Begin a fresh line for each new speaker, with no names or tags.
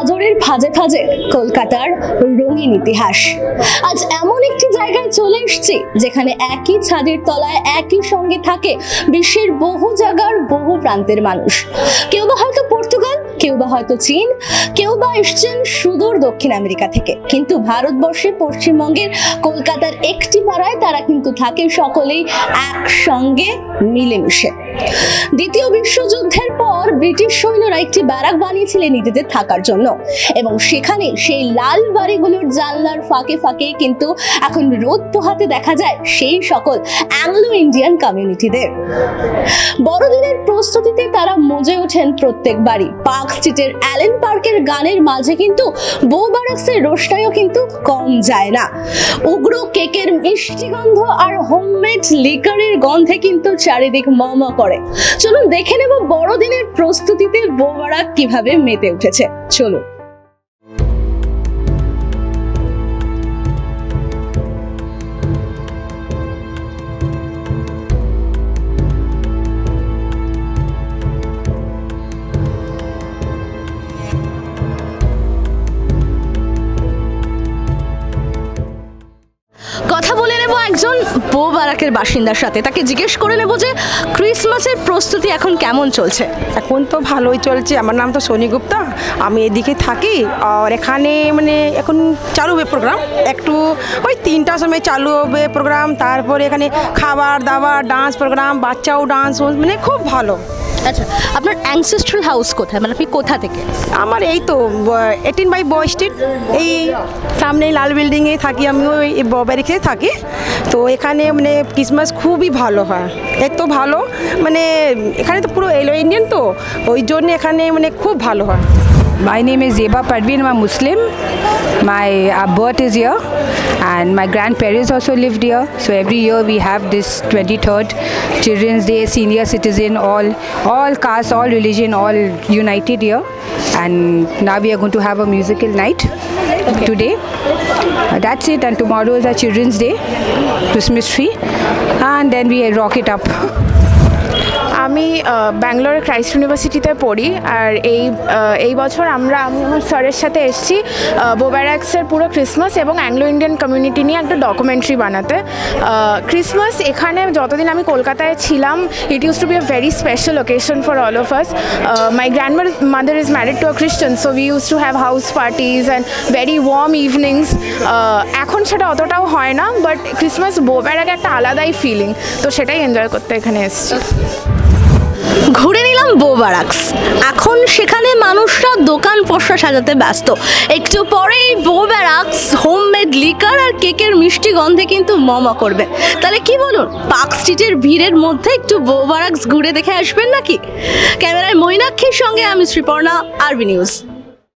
আদরের ফাজে ফাজে কলকাতার রঙিন ইতিহাস। আজ এমন একটি জায়গায় চলে এসেছি, যেখানে একই ছাদের তলায় একই সঙ্গে থাকে বিশ্বের বহু জায়গার বহু প্রান্তের মানুষ। কেউ বা হয়তো পর্তুগাল, কেউ বা হয়তো চীন, কেউ বা এসছেন সুদূর দক্ষিণ আমেরিকা থেকে। কিন্তু ভারতবর্ষে পশ্চিমবঙ্গের কলকাতার একটি পাড়ায় তারা কিন্তু থাকে সকলেই একসঙ্গে মিলেমিশে। দ্বিতীয় পর ব্রিটিশ সৈন্যরা একটি ব্যারাক বানিয়েছিলেন নিজেদের থাকার জন্য। এবং সেখানে সেই লাল বাড়িগুলোর জানলার ফাঁকে ফাঁকে কিন্তু এখন রোদ পোহাতে দেখা যায় সেই সকল অ্যাংলো ইন্ডিয়ান কমিউনিটিদের বড়দিনের প্রস্তুতিতে তারা মজে ওঠেন প্রত্যেকবারই পার্ক স্ট্রিটের অ্যালেন পার্কের গানের মাঝে কিন্তু বউ বারাক্সের রোশনাইও কিন্তু কম যায় না। উগ্র কেকের মিষ্টি গন্ধ আর হোমমেড লিকারের গন্ধে কিন্তু চারিদিক মম করে। চলুন দেখে নেব বড়দিনের প্রস্তুতিতে বোমারা কীভাবে মেতে উঠেছে? চলুন। একজন বউ বারাকের বাসিন্দার সাথে। তাকে জিজ্ঞেস করে নেব যে ক্রিসমাসের প্রস্তুতি এখন কেমন চলছে?
এখন তো ভালোই চলছে। আমার নাম তো সোনি গুপ্তা। আমি এদিকে থাকি। আর এখানে মানে এখন চালু হবে প্রোগ্রাম একটু ওই তিনটার সময় চালু হবে প্রোগ্রাম তারপরে এখানে খাবার দাবার ডান্স প্রোগ্রাম বাচ্চাও ডান্স মানে খুব ভালো।
আচ্ছা আপনার অ্যাংসেস্ট্রাল হাউস কোথায়? মানে আপনি কোথা থেকে?
আমার এই তো এইটিন বাই বয় স্ট্রিট এই সামনে লাল বিল্ডিংয়ে থাকি, আমিও এই ব্যারিকে থাকি। তো এখানে মানে ক্রিসমাস খুবই ভালো হয়। এত ভালো মানে এখানে তো পুরো এলো ইন্ডিয়ান তো, ওই জন্য এখানে মানে খুব ভালো হয়।
My name is Zeba Parveen. I'm a Muslim. My uh, birth is here, and my grandparents also lived here. So every year we have this 23rd Children's Day, senior citizen, all, all caste, all religion, all united here. And now we are going to have a musical night today. Uh, that's it. And tomorrow is our Children's Day, Christmas tree, and then we rock it up.
আমি আহ, ব্যাঙ্গালোরের Christ ইউনিভার্সিটিতে পড়ি আর এই এই বছর আমরা আমি আমার স্যারের সাথে এসেছি বোব্যারাক্সের পুরো ক্রিসমাস এবং অ্যাংলো ইন্ডিয়ান কমিউনিটি নিয়ে একটা ডকুমেন্টারি বানাতে। ক্রিসমাস এখানে যতদিন আমি কলকাতায় ছিলাম it use to be a very special occasion for all of us my grandmother is married to a খ্রিস্টান so we use to have house parties and very warm evenings এখন সেটা অতটাও হয় না বাট ক্রিসমাস বোব্যারাক একটা আলাদাই feeling তো সেটাই এনজয় করতে এখানে এসেছি।
ঘুরে নিলাম বোবারাক্স এখন সেখানে মানুষরা দোকান পশা সাজাতে ব্যস্ত। একটু পরেই বোবারাক্স হোমমেড লিকার আর কেকের মিষ্টি গন্ধে কিন্তু মমা করবে। তাহলে কি বলুন, পার্ক স্ট্রিটের ভিড়ের মধ্যে একটু বোবারাক্স ঘুরে দেখে আসবেন নাকি? ক্যামেরায় মৈনাক্ষীর সঙ্গে আমি শ্রীপর্ণা, আরবি নিউজ